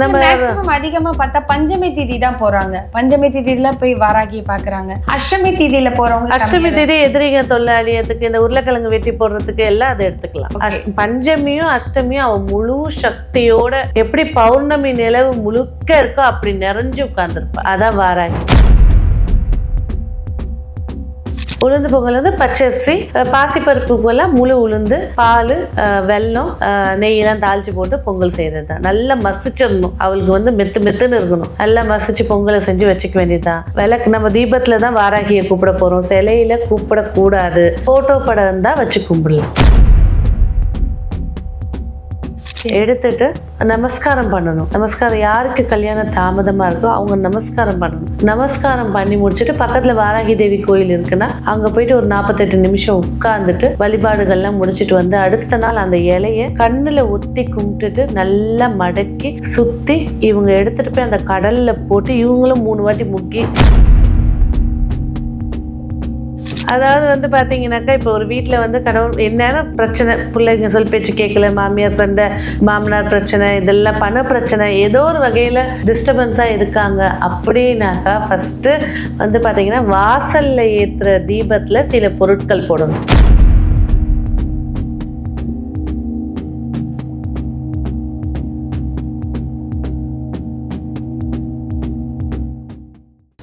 நம்ம அதிகமா பார்த்தா பஞ்சமி திதி தான் போறாங்க. பஞ்சமி திதியில போய் வாராகியை பாக்குறாங்க. அஷ்டமி திதியில போறவங்க அஷ்டமி தேதி எதிரிங்க தொல்லை அழியறதுக்கு இந்த உருளைக்கிழங்கு வெட்டி போடுறதுக்கு எல்லாம் அதை எடுத்துக்கலாம். பஞ்சமியும் அஷ்டமியும் அவன் முழு சக்தியோட எப்படி பௌர்ணமி நிலவு முழுக்க இருக்கோ அப்படி நிறைஞ்சு உட்கார்ந்துருப்பா. அதான் வாராகி. உளுந்து பொங்கல் வந்து பச்சரிசி பாசிப்பருப்பு போல முழு உளுந்து பால் வெல்லம் நெய்யெல்லாம் தாளிச்சு போட்டு பொங்கல் செய்யறது தான் நல்லா மசிச்சிடணும். அவளுக்கு வந்து மெத்து மெத்துன்னு இருக்கணும். நல்லா மசிச்சு பொங்கலை செஞ்சு வச்சுக்க வேண்டியதுதான். விளக்கு நம்ம தீபத்துல தான் வாராகியை கூப்பிட போறோம். சிலையில கூப்பிடக்கூடாது போட்டோ படம் இருந்தா வச்சு கும்பிடலாம். எடுத்துட்டு நமஸ்காரம் பண்ணணும். நமஸ்காரம் யாருக்கு கல்யாணம் தாமதமா இருக்கோ அவங்க நமஸ்காரம் பண்ணணும். நமஸ்காரம் பண்ணி முடிச்சுட்டு பக்கத்துல வாராகி தேவி கோயில் இருக்குன்னா அங்க போயிட்டு ஒரு நாற்பத்தெட்டு நிமிஷம் உட்கார்ந்துட்டு வழிபாடுகள்லாம் முடிச்சுட்டு வந்து அடுத்த நாள் அந்த இலைய கண்ணுல ஒத்தி கும்பிட்டுட்டு நல்லா மடக்கி சுத்தி இவங்க எடுத்துட்டு போய் அந்த கடல்ல போட்டு இவங்களும் மூணு வாட்டி முக்கி அதாவது வந்து பார்த்தீங்கன்னாக்கா இப்போ ஒரு வீட்டில் வந்து கணவன் எந்நேரம் பிரச்சனை பிள்ளைங்க சொல் பேச்சு கேட்கல மாமியார் சண்டை மாமனார் பிரச்சனை இதெல்லாம் பண பிரச்சனை ஏதோ ஒரு வகையில் டிஸ்டர்பன்ஸாக இருக்காங்க. அப்படின்னாக்கா ஃபஸ்ட்டு வந்து பார்த்தீங்கன்னா வாசலில் ஏற்றுற தீபத்தில் சில பொருட்கள் போடணும்.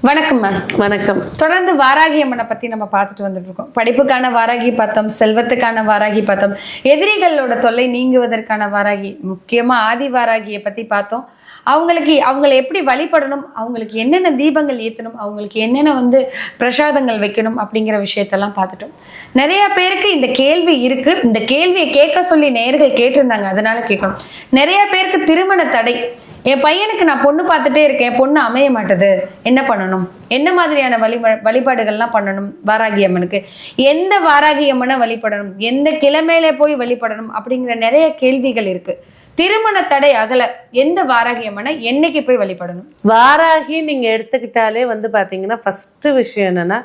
வணக்கம் மேம் வணக்கம். தொடர்ந்து வாராகி அம்மனை பத்தி நம்ம பார்த்துட்டு வந்துட்டு இருக்கோம் படிப்புக்கான வாராகி பார்த்தோம் செல்வத்துக்கான வாராகி பார்த்தோம் எதிரிகளோட தொல்லை நீங்குவதற்கான வாராகி முக்கியமா ஆதி வாராகியை பத்தி பார்த்தோம். அவங்களுக்கு அவங்களை எப்படி வழிபடணும்? அவங்களுக்கு என்னென்ன தீபங்கள் ஏற்றணும் அவங்களுக்கு என்னென்ன வந்து பிரசாதங்கள் வைக்கணும்? அப்படிங்கிற விஷயத்தெல்லாம் பார்த்துட்டோம். நிறைய பேருக்கு இந்த கேள்வி இருக்கு. இந்த கேள்வியை கேட்க சொல்லி நேர்கள் கேட்டிருந்தாங்க. அதனால கேட்கணும். நிறைய பேருக்கு திருமண தடை. என் பையனுக்கு நான் பொண்ணு பார்த்துட்டே இருக்கேன். பொண்ணு அமைய மாட்டுது. என்ன பண்ணணும்? என்ன மாதிரியான வழி வழிபாடுகள்லாம் பண்ணணும் வாராகி அம்மனுக்கு? எந்த வாராகி அம்மனை வழிபடணும்? எந்த கிழமையில போய் வழிபடணும்? அப்படிங்கிற நிறைய கேள்விகள் இருக்கு. திருமண தடை அகல எந்த வாராகி அம்மனை என்னைக்கு போய் வழிபடணும்? வாராகி நீங்க எடுத்துக்கிட்டாலே வந்து பாத்தீங்கன்னா ஃபர்ஸ்ட் விஷயம் என்னன்னா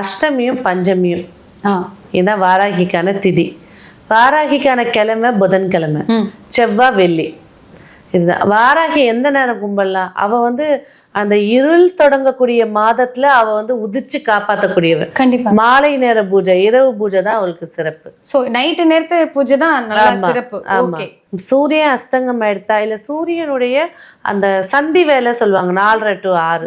அஷ்டமியும் பஞ்சமியும். இதுதான் வாராகிக்கான திதி. வாராகிக்கான கிழமை புதன்கிழமை. செவ்வாய் வெள்ளி. இதுதான். வாராகி எந்த நேரம் கும்பிடலாம் அவ வந்து அந்த இருள் தொடங்கக்கூடிய மாதத்துல அவ வந்து உதிச்சு காப்பாத்தக்கூடியவ. கண்டிப்பா. மாலை நேர பூஜை இரவு பூஜை தான் அவளுக்கு சிறப்பு. சோ நைட்டு நேரத்து பூஜை தான் சிறப்பு. ஆமா. சூரியன் அஸ்தங்கம் எடுத்தா இல்ல சூரியனுடைய அந்த சந்தி வேலை சொல்லுவாங்க நாலரை டு ஆறு.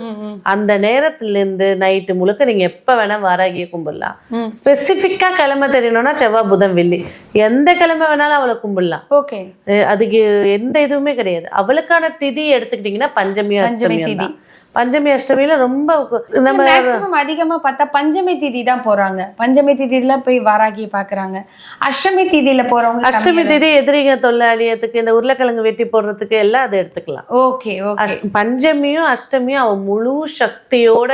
அந்த நேரத்துல இருந்து நைட்டு முழுக்க நீங்க எப்ப வேணா வாராகிய கும்பிடலாம். ஸ்பெசிபிக்கா கிழமை தெரியணும்னா செவ்வாய் புதன் வெள்ளி. எந்த கிழமை வேணாலும் அவளை கும்பிடலாம். ஓகே அதுக்கு எந்த இதுவுமே கிடையாது. அவளுக்கான திதி எடுத்துக்கிட்டீங்கன்னா பஞ்சமி பஞ்சமி அஷ்டமி. பஞ்சமி அஷ்டமியில ரொம்ப நம்ம அதிகமா பார்த்தா பஞ்சமி திதி தான் போறாங்க. பஞ்சமி திதியில போய் வாராகியை பாக்குறாங்க அஷ்டமி திதியில போறவங்க அஷ்டமி திதி எதிரிங்க தொல்லை அழியறதுக்கு இந்த உருளைக்கிழங்கு வெட்டி போடுறதுக்கு எல்லாம் அதை எடுத்துக்கலாம். ஓகே பஞ்சமியும் அஷ்டமியும் அவன் முழு சக்தியோட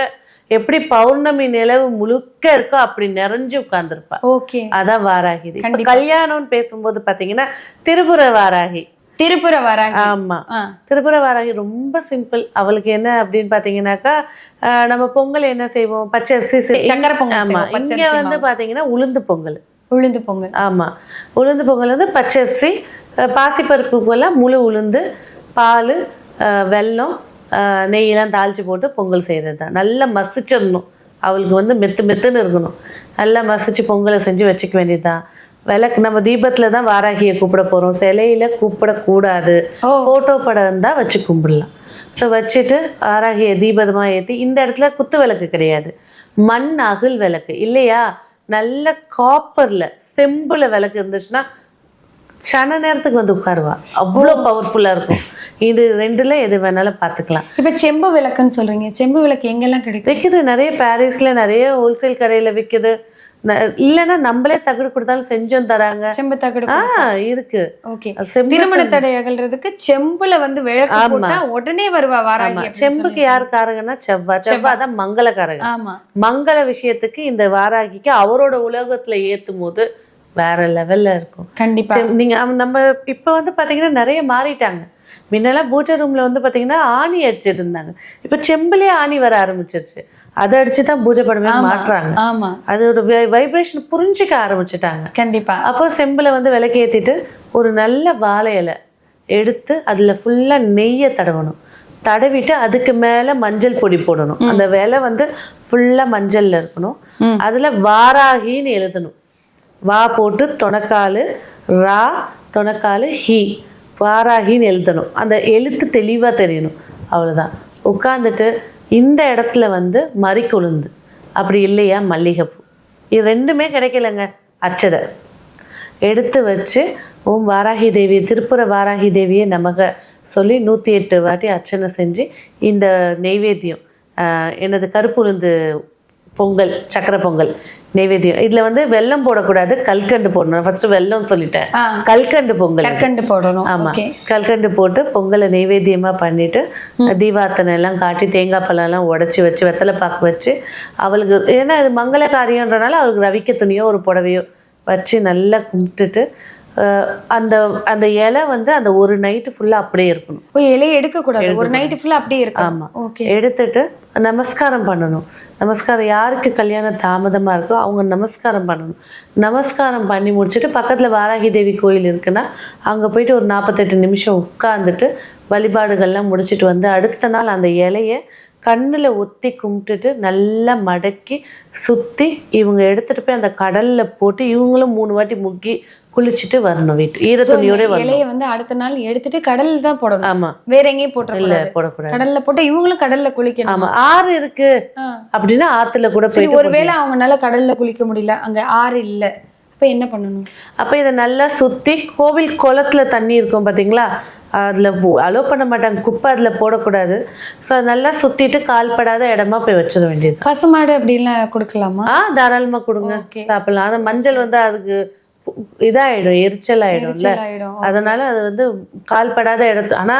எப்படி பௌர்ணமி நிலவு முழுக்க இருக்கோ அப்படி நிறைஞ்சு உட்கார்ந்துருப்பா. ஓகே. அதான் வாராகி. கல்யாணம்னு பேசும்போது பாத்தீங்கன்னா திருபுர வாராகி. திருப்புர வாராகி ஆமா. திருபுர வாராகி ரொம்ப சிம்பிள். அவளுக்கு என்ன அப்படின்னு பாத்தீங்கன்னாக்கா நம்ம பொங்கல் என்ன செய்வோம்? பச்சரிசி சக்கரை பொங்கல் ஆமா. இங்க வந்து பாத்தீங்கன்னா உளுந்து பொங்கல். உளுந்து பொங்கல். ஆமா. உளுந்து பொங்கல் வந்து பச்சரிசி பாசிப்பருப்பு போல முழு உளுந்து பால் வெல்லம் நெய்யெல்லாம் தாளிச்சு போட்டு பொங்கல் செய்கிறது தான் நல்லா மசிச்சிடணும். அவளுக்கு வந்து மெத்து மெத்துன்னு இருக்கணும். நல்லா மசிச்சு பொங்கலை செஞ்சு வச்சுக்க வேண்டியதுதான். விளக்கு நம்ம தீபத்துல தான் வாராகியை கூப்பிட போறோம். சிலையில கூப்பிடக்கூடாது. போட்டோ படம் இருந்தா வச்சு கும்பிடலாம். ஸோ வச்சுட்டு வாராகியை தீபதமா ஏற்றி இந்த இடத்துல குத்து விளக்கு கிடையாது. மண் அகல் விளக்கு. இல்லையா? நல்ல காப்பர்ல செம்புல விளக்கு இருந்துச்சுன்னா சன நேரத்துக்கு வந்து உட்காருவா. அவ்வளோ பவர்ஃபுல்லா இருக்கும். இது ரெண்டுல எது வேணாலும் பார்த்துக்கலாம். இப்ப செம்பு விளக்குன்னு சொல்றீங்க. செம்பு விளக்கு எங்கெல்லாம் கிடைக்கும்? விற்குது நிறைய பாரிஸ்ல நிறைய ஹோல்சேல் கடையில விற்குது இல்லைன்னா நம்மளே தகடு கொடுத்தாலும் செஞ்சும் தராங்க. செம்பு தகடு இருக்கு. ஓகே. திருமண தடை அகல்றதுக்கு செம்புல வந்து விளக்கு போட்டா உடனே வருவா வாராகி செம்புக்கு யார் காரங்கன்னா செவ்வாய் செவ்வாய் தான் மங்களகாரங்க ஆமா. மங்கள விஷயத்துக்கு இந்த வாராகிக்கு அவரோட உலகத்துல ஏத்தும் போது வேற லெவல்ல இருக்கும். கண்டிப்பா. நீங்க நம்ம இப்ப வந்து பாத்தீங்கன்னா நிறைய மாறிட்டாங்க. முன்னெல்லாம் பூஜை ரூம்ல வந்து பாத்தீங்கன்னா ஆணி அடிச்சிட்டு இருந்தாங்க இப்ப செம்புலயே ஆணி வர ஆரம்பிச்சிருச்சு. அதை அடிச்சு தான் பூஜை படமே மாட்டுறாங்க ஆமா. அதோட வைப்ரேஷன் புரிஞ்சுக்க ஆரம்பிச்சுட்டாங்க. கண்டிப்பா. அப்போ செம்புல வந்து விளக்கு ஏத்திட்டு ஒரு நல்ல வாழை இலை எடுத்து அதில் ஃபுல்லாக நெய்யை தடவணும். தடவிட்டு அதுக்கு மேலே மஞ்சள் பொடி போடணும். அந்த விலை வந்து ஃபுல்லாக மஞ்சள்ல இருக்கணும். அதில் வாராகின்னு எழுதணும். வா போட்டு தொணக்கால் ரா தொணக்கால் ஹி. வாராகின்னு எழுதணும். அந்த எழுத்து தெளிவாக தெரியணும். அவ்வளோதான் உட்காந்துட்டு இந்த இடத்துல வந்து மறிக்கொழுந்து அப்படி இல்லையா மல்லிகைப்பூ? இது ரெண்டுமே கிடைக்கலங்க அச்சதை எடுத்து வச்சு ஓம் வாராகி தேவி திருப்புற வாராகி தேவியை நமக சொல்லி நூற்றி எட்டு வாட்டி அர்ச்சனை செஞ்சு இந்த நெய்வேத்தியம் எனது என்னது கருப்பு உளுந்து பொங்கல் சக்கரை பொங்கல் நெய்வேத்தியம் இதில் வந்து வெல்லம் போடக்கூடாது கல்கண்டு போடணும். ஃபர்ஸ்ட் வெல்லம் சொல்லிட்டேன். கல்கண்டு பொங்கல். கற்கண்டு போடணும். ஆமா. கல்கண்டு போட்டு பொங்கலை நெய்வேத்தியமா பண்ணிட்டு தீபார்த்தனை எல்லாம் காட்டி தேங்காய் பழம் எல்லாம் உடைச்சி வச்சு வெத்தலை பாக்கு வச்சு அவளுக்கு ஏன்னா இது மங்கள காரியன்றனால அவளுக்கு ரவிக்க துணியோ ஒரு புடவையோ வச்சு நல்லா கும்பிட்டுட்டு அந்த அந்த இலை வந்து அந்த ஒரு நைட்டு ஃபுல்லா அப்படியே இருக்கணும். இலையை எடுக்க கூடாது ஒரு நைட் ஃபுல்லா அப்படியே இருக்கும் ஆமா. ஓகே. எடுத்துட்டு நமஸ்காரம் பண்ணணும். நமஸ்காரம் யாருக்கு கல்யாணம் தாமதமா இருக்கோ அவங்க நமஸ்காரம் பண்ணணும். நமஸ்காரம் பண்ணி முடிச்சுட்டு பக்கத்துல வாராகி தேவி கோயில் இருக்குன்னா அங்க போயிட்டு ஒரு நாற்பத்தெட்டு நிமிஷம் உட்கார்ந்துட்டு வழிபாடுகள்லாம் முடிச்சிட்டு வந்து அடுத்த நாள் அந்த இலைய கண்ணுல ஒத்தி கும்பிட்டுட்டு நல்லா மடக்கி சுத்தி இவங்க எடுத்துட்டு போய் அந்த கடல்ல போட்டு இவங்களும் மூணு வாட்டி முக்கி குளிச்சுட்டு வரணும் வீட்டு ஈர துணியோட இலையை வந்து அடுத்த நாள் எடுத்துட்டு கடல்ல தான் போடணும். ஆமா. வேற எங்கேயும் போட்டுறக்கூடாது. போடக்கூடாது. கடல்ல போட்டு இவங்களும் கடல்ல குளிக்கணும். ஆமா ஆறு இருக்கு. அப்படின்னா ஆத்துல கூட போயிட்டு ஒருவேளை அவங்கனால கடல்ல குளிக்க முடியல. அங்க ஆறு இல்ல. அப்ப என்ன பண்ணணும்? அப்ப இதை நல்லா சுத்தி கோவில் குளத்துல தண்ணி இருக்கும் பாத்தீங்களா? அதுல அலோ பண்ண மாட்டாங்க. குப்பை அதுல போடக்கூடாது. ஸோ நல்லா சுத்திட்டு கால்படாத இடமா போய் வச்சிட வேண்டியது. அப்படின்லாம் கொடுக்கலாமா? தாராளமா கொடுங்க. Okay. சாப்பிடலாம். அந்த மஞ்சள் வந்து அதுக்கு இதாயிடும் எரிச்சல் ஆயிடும்ல அதனால அது வந்து கால்படாத இடத்து ஆனா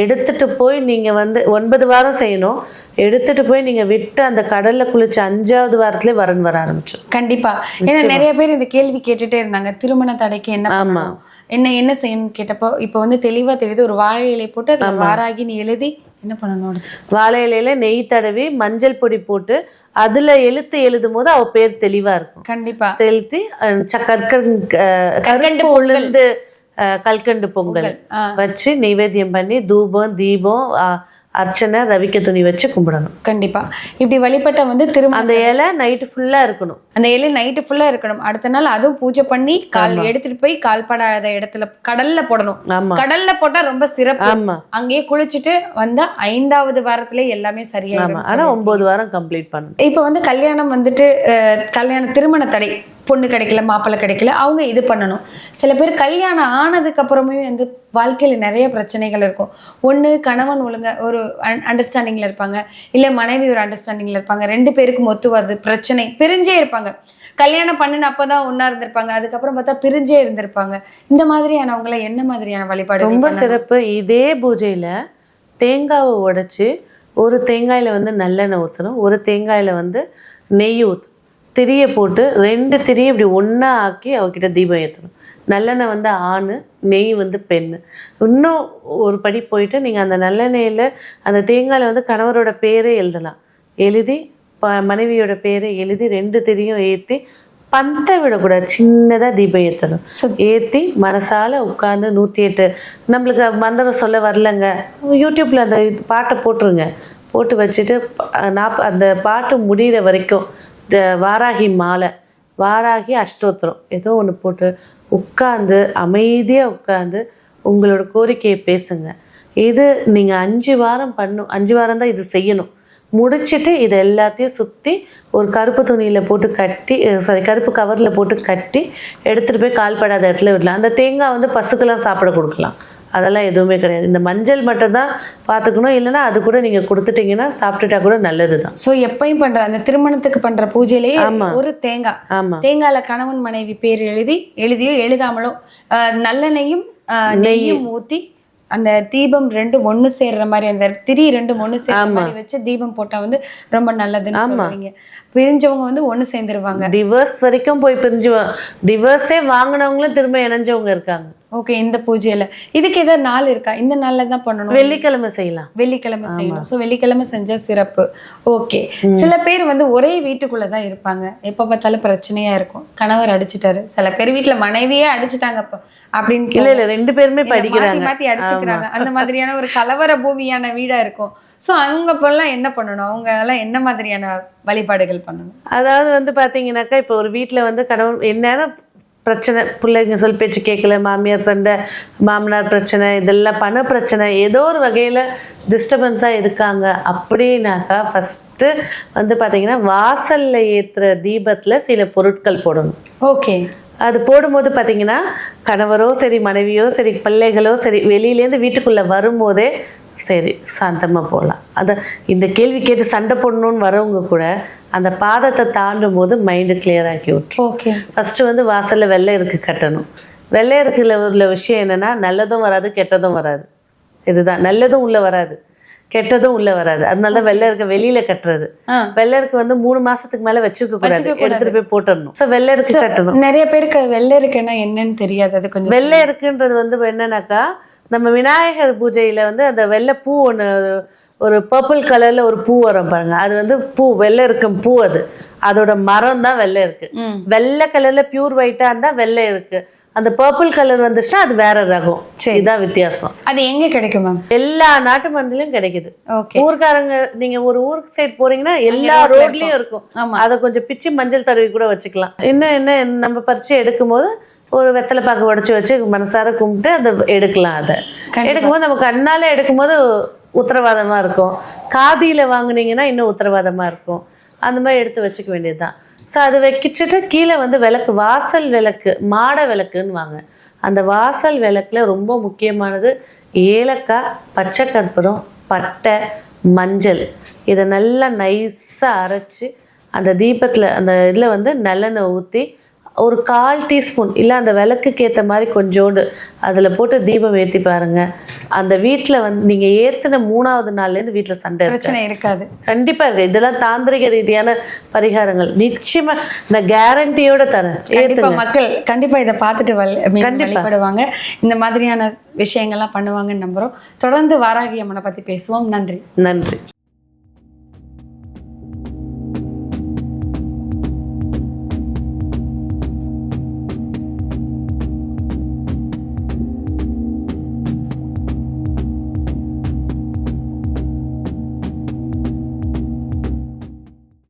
எடுத்துட்டு போய் நீங்க வந்து ஒன்பது வாரம் செய்யணும். எடுத்துட்டு போய் நீங்க விட்டு அந்த கடல்ல குளிச்ச அஞ்சாவது வாரத்திலே வரன் வர ஆரம்பிச்சு கண்டிப்பா. ஏன்னா நிறைய பேர் இந்த கேள்வி கேட்டுட்டே இருந்தாங்க திருமண தடைக்கு என்ன பண்ணணும்? என்ன என்ன செய்யணும்னு கேட்டப்போ இப்போ வந்து தெளிவா தெரியுது ஒரு வாழை இலை போட்டு அதுல வாராகின்னு எழுதி என்ன பண்ணணும்? வாழை இலையில நெய் தடவி மஞ்சள் பொடி போட்டு அதுல எழுத்து எழுதும் போது அவ பேர் தெளிவா இருக்கும் கண்டிப்பா ச- கற்கண்டு உளுந்து கல்கண்டு பொங்கல். வச்சு நைவேத்தியம் பண்ணி தூபம் தீபம் அர்ச்சனை ரவிக்க துணி வச்சு கும்பிடணும். கண்டிப்பா. இப்படி வழிபட்ட வந்து திருமண அந்த இலை நைட்டு ஃபுல்லா இருக்கணும். அந்த இலை நைட்டு ஃபுல்லா இருக்கணும். அடுத்த நாள் அதுவும் பூஜை பண்ணி கால் எடுத்துட்டு போய் கால் படாத இடத்துல கடல்ல போடணும். கடல்ல போட்டா ரொம்ப சிறப்பு. அங்கேயே குளிச்சுட்டு வந்தா ஐந்தாவது வாரத்திலே எல்லாமே சரியாயிடும் ஆனா ஒன்பது வாரம் கம்ப்ளீட் பண்ணணும். இப்போ வந்து கல்யாணம் வந்துட்டு கல்யாண திருமண தடை. பொண்ணு கிடைக்கல மாப்பிள்ளை கிடைக்கல அவங்க இது பண்ணணும். சில பேர் கல்யாணம் ஆனதுக்கு அப்புறமே வந்து வாழ்க்கையில நிறைய பிரச்சனைகள் இருக்கும். ஒண்ணு கணவன் ஒழுங்க ஒரு அண்டர்ஸ்டாண்டிங்ல இருப்பாங்க. இல்ல மனைவி ஒரு அண்டர்ஸ்டாண்டிங்ல இருப்பாங்க. ரெண்டு பேருக்கும் ஒத்து வருது பிரச்சனை. பிரிஞ்சே இருப்பாங்க. கல்யாணம் பண்ணின அப்பதான் ஒண்ணா இருந்திருப்பாங்க. அதுக்கப்புறம் பார்த்தா பிரிஞ்சே இருந்திருப்பாங்க. இந்த மாதிரியானவங்களை என்ன மாதிரியான வழிபாடு ரொம்ப சிறப்பு. இதே பூஜையில தேங்காவை உடைச்சு ஒரு தேங்காயில வந்து நல்லெண்ணெய் ஊற்றணும் ஒரு தேங்காயில வந்து நெய் ஊத்து திரியை போட்டு ரெண்டு திரியை இப்படி ஒண்ணா ஆக்கி அவகிட்ட தீபம் ஏற்றணும் நல்லெண்ணெய் வந்து ஆண் நெய் வந்து பெண் இன்னும் ஒரு படி போயிட்டு நீங்கள் அந்த நல்லெண்ணெயில் அந்த தேங்காயில் வந்து கணவரோட பேரே எழுதலாம். எழுதி ப- மனைவியோட பேரை எழுதி ரெண்டு திரியும் ஏற்றி பந்தை விடக்கூடாது சின்னதாக தீபம் ஏற்றணும் ஏற்றி மனசால உட்காந்து நூற்றி எட்டு நம்மளுக்கு மந்திரம் சொல்ல வரலங்க. யூடியூப்பில் அந்த பாட்டை போட்டுருங்க. போட்டு வச்சுட்டு ப- நாப்ப அந்த பாட்டு முடிகிற வரைக்கும் இந்த வாராகி மாலை வாராகி அஷ்டோத்திரம் ஏதோ ஒன்று போட்டு உட்காந்து அமைதியாக உட்காந்து உங்களோட கோரிக்கையை பேசுங்க. இது நீங்கள் அஞ்சு வாரம் பண்ணும் அஞ்சு வாரம் தான் இது செய்யணும். முடிச்சுட்டு இது எல்லாத்தையும் சுற்றி ஒரு கருப்பு துணியில் போட்டு கட்டி சாரி கருப்பு கவரில் போட்டு கட்டி எடுத்துகிட்டு போய் கால்படாத இடத்துல விடலாம். அந்த தேங்காய் வந்து பசுக்கெல்லாம் சாப்பிட கொடுக்கலாம். அதெல்லாம் எதுவுமே கிடையாது. இந்த மஞ்சள் மட்டும் தான் பார்த்துக்கணும். இல்லைன்னா அது கூட நீங்கள் கொடுத்துட்டீங்கன்னா சாப்பிட்டுட்டா கூட நல்லது தான் சோ எப்பயும் பண்ற அந்த திருமணத்துக்கு பண்ற பூஜையிலேயே ஒரு தேங்காய் ஆமாம் தேங்காயில கணவன் மனைவி பேர் எழுதி எழுதியோ எழுதாமலோ நல்லெண்ணெயும் நெய்யும் ஊத்தி அந்த தீபம் ரெண்டும் ஒண்ணு சேர்ற மாதிரி அந்த திரி ரெண்டும் ஒண்ணு சேர்ற மாதிரி வச்சு தீபம் போட்டா வந்து ரொம்ப நல்லதுன்னு சொல்றீங்க. பிரிஞ்சவங்க வந்து ஒண்ணு சேர்ந்துருவாங்க. டிவர்ஸ் வரைக்கும் போய் பிரிஞ்சு டிவர்ஸே வாங்கினவங்களும் திரும்ப இணைஞ்சவங்க இருக்காங்க. ஓகே இந்த பூஜையில. இதுக்கு ஏதாவது நாள் இருக்கா? இந்த நாள்ல தான் பண்ணணும். வெள்ளிக்கிழமை செய்யலாம். வெள்ளிக்கிழமை செய்யணும். ஸோ வெள்ளிக்கிழமை செஞ்சா சிறப்பு. ஓகே. சில பேர் வந்து ஒரே வீட்டுக்குள்ள தான் இருப்பாங்க. எப்ப பார்த்தாலும் பிரச்சனையா இருக்கும். கணவர் அடிச்சிட்டாரு. சில பேர் வீட்டுல மனைவியே அடிச்சிட்டாங்க அப்ப அப்படின்னு இல்ல இல்ல ரெண்டு பேருமே படிக்கிறாங்க. மாத்தி அடிச்சுக்கிறாங்க. அந்த மாதிரியான ஒரு கலவர பூமியான வீடா இருக்கும். சோ அவங்க போலாம் என்ன பண்ணணும்? அவங்க எல்லாம் என்ன மாதிரியான வழிபாடுகள் பண்ணணும்? அதாவது வந்து பாத்தீங்கன்னாக்கா இப்போ ஒரு வீட்ல வந்து கணவன் எந்நேரம் பிரச்சனை பிள்ளைங்க சொல் பேச்சு கேட்கல மாமியார் சண்டை மாமனார் பிரச்சனை இதெல்லாம் பண பிரச்சனை ஏதோ ஒரு வகையில் டிஸ்டர்பன்ஸாக இருக்காங்க. அப்படின்னாக்கா ஃபஸ்ட்டு வந்து பார்த்தீங்கன்னா வாசலில் ஏற்றுற தீபத்தில் சில பொருட்கள் போடணும். ஓகே. அது போடும்போது பார்த்தீங்கன்னா கணவரோ சரி மனைவியோ சரி பிள்ளைகளோ சரி வெளியிலேருந்து வீட்டுக்குள்ளே வரும்போதே சரி சாந்தமாக போகலாம் அதை இந்த கேள்வி கேட்டு சண்டை போடணும்னு வரவங்க கூட அந்த பாதத்தை தாண்டும் போது மைண்டு கிளியர் ஆக்கி விட்டுரும். ஓகே ஃபஸ்ட்டு வந்து வாசலில் வெள்ளை இருக்கு கட்டணும். வெள்ளை இருக்குல உள்ள விஷயம் என்னன்னா நல்லதும் வராது கெட்டதும் வராது. இதுதான். நல்லதும் உள்ள வராது கெட்டதும் உள்ள வராது. அதனால தான் வெள்ளை இருக்க வெளியில கட்டுறது. வெள்ளை இருக்கு வந்து மூணு மாசத்துக்கு மேல வச்சிருக்க கூடாது. எடுத்துட்டு போய் போட்டுடணும். ஸோ வெள்ளை இருக்கு கட்டணும். நிறைய பேருக்கு வெள்ளை இருக்குன்னா என்னன்னு தெரியாது. அது கொஞ்சம் வெள்ளை இருக்குன்றது வந்து என்னன்னாக்கா நம்ம விநாயகர் பூஜையில வந்து அந்த வெள்ளை பூ ஒன்று ஒரு பர்பிள் கலர்ல ஒரு பூ வரும் பாருங்க. அது வந்து பூ வெள்ளை இருக்கும் பூ அது. அதோட மரம் தான் வெள்ளை இருக்கு. வெள்ளை கலர்ல பியூர் ஒயிட்டா இருந்தா வெள்ளை இருக்கு. அந்த பர்பிள் கலர் வந்துச்சுன்னா அது வேற ரகம். இதுதான் வித்தியாசம். அது எங்க கிடைக்கும் மேம்? எல்லா நாட்டு மருந்துலயும் கிடைக்குது. ஊர்க்காரங்க நீங்க ஒரு ஊருக்கு சைடு போறீங்கன்னா எல்லா ரோட்லயும் இருக்கும். அதை கொஞ்சம் பிச்சு மஞ்சள் தடவி கூட வச்சுக்கலாம். இன்னும் என்ன நம்ம பறிச்சு எடுக்கும்போது ஒரு வெத்தலை பாக்கு உடச்சி வச்சு மனசார கும்பிட்டு அதை எடுக்கலாம் அதை. எடுக்கும்போது நம்ம கண்ணால எடுக்கும்போது உத்தரவாதமா இருக்கும். காதியில வாங்குனீங்கன்னா இன்னும் உத்தரவாதமா இருக்கும். அந்த மாதிரி எடுத்து வச்சுக்க வேண்டியதுதான். ஸோ அது வைக்கிச்சுட்டு கீழே வந்து விளக்கு வாசல் விளக்கு மாட விளக்குன்னு வாங்க அந்த வாசல் விளக்குல ரொம்ப முக்கியமானது ஏலக்காய் பச்சை கற்பூரம் பட்டை மஞ்சள். இதை நல்லா நைஸாக அரைச்சி அந்த தீபத்தில் அந்த இதில் வந்து நல்லெண்ணெய் ஊற்றி ஒரு கால் டீஸ்பூன் இல்லை அந்த விளக்குக்கு ஏற்ற மாதிரி கொஞ்சோண்டு அதில் போட்டு தீபம் ஏற்றி பாருங்க. அந்த வீட்டில் வந்து நீங்கள் ஏற்றின மூணாவது நாள்லேருந்து வீட்டில் சண்டை பிரச்சனை இருக்காது. கண்டிப்பா இருக்கு. இதெல்லாம் தாந்திரிக ரீதியான பரிகாரங்கள். நிச்சயமா நான் கேரண்டியோட தரேன். கண்டிப்பா மக்கள் கண்டிப்பா இதை பார்த்துட்டு வழிபடுவாங்க. இந்த மாதிரியான விஷயங்கள்லாம் பண்ணுவாங்கன்னு நம்புறோம். தொடர்ந்து வாராகி அம்மனை பத்தி பேசுவோம். நன்றி. நன்றி.